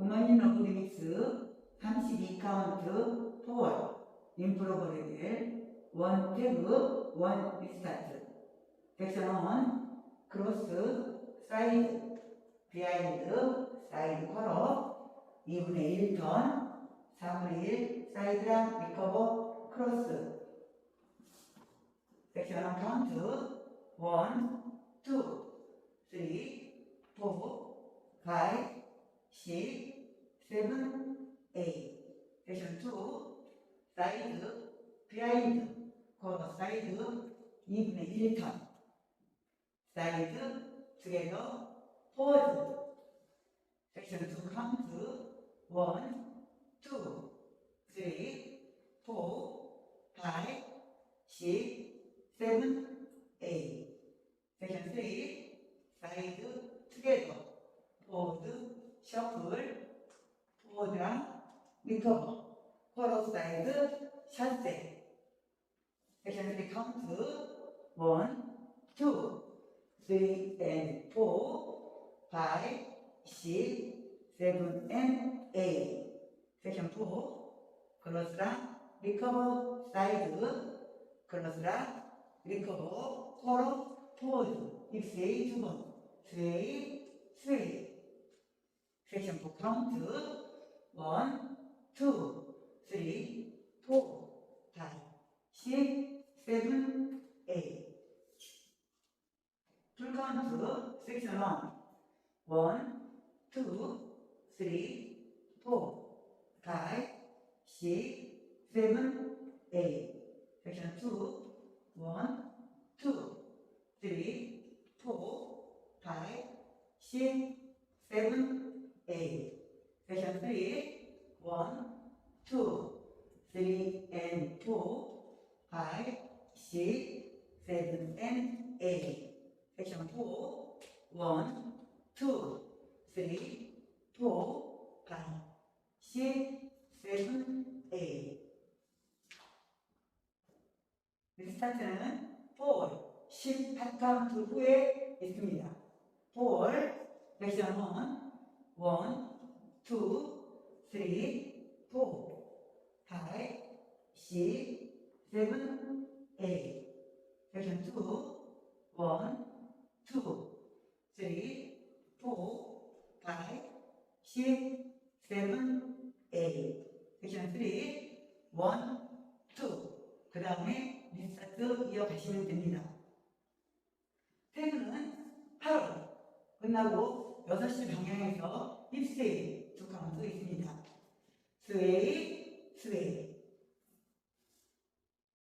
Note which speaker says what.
Speaker 1: 우먼인 러브 리믹스 32카운트 4 임프로버레벨 원 태그 원 리스타트. 1 크로스 사이드 비하인드 사이드 컬러 2분의 1턴 4분의 1 사이드랑 리커버 크로스. 섹션 1 카운트 1 2 3 4 5 6 7 8 섹션 2 사이드 비하인드 컬러 사이드 2분의 1턴 사이드 together forward section 2 count 1 2 3 4 5 6 7 8 section 3 side together forward shuffle forward랑 recover forward side 샷세 section 3 count 1 2 three and four, five, six, seven and eight. Section four, 클러스랑 recover side, 클러스랑 recover color pose. 입세이 두 번, three, count, one, two, three, four, five, six, seven, eight. 풀카운트 섹션 1 1, 2, 3, 4, 5, 6, 7, 8 섹션 2 1, 2, 3, 4, 5, 6, 7, 8섹 션3 1, 2, 3 and 4, 5, 6, 7 and 8 section 4, 1, 2, 3, 4, 5, 6, 7, 8. 리스타트는 4, 18카운트 후에 있습니다. 4, 섹션 1, 1, 2, 3, 4, 5, 6, 7, 8. 섹션 2, 1, two, three, four, five, six, seven, eight. 섹션 3, 1, 2. 그 다음에 리스타트 이어가시면 됩니다. 퇴근은 8월. 끝나고 6시 방향에서 입스테이 두 카운트 있습니다. 스웨이, 스웨이.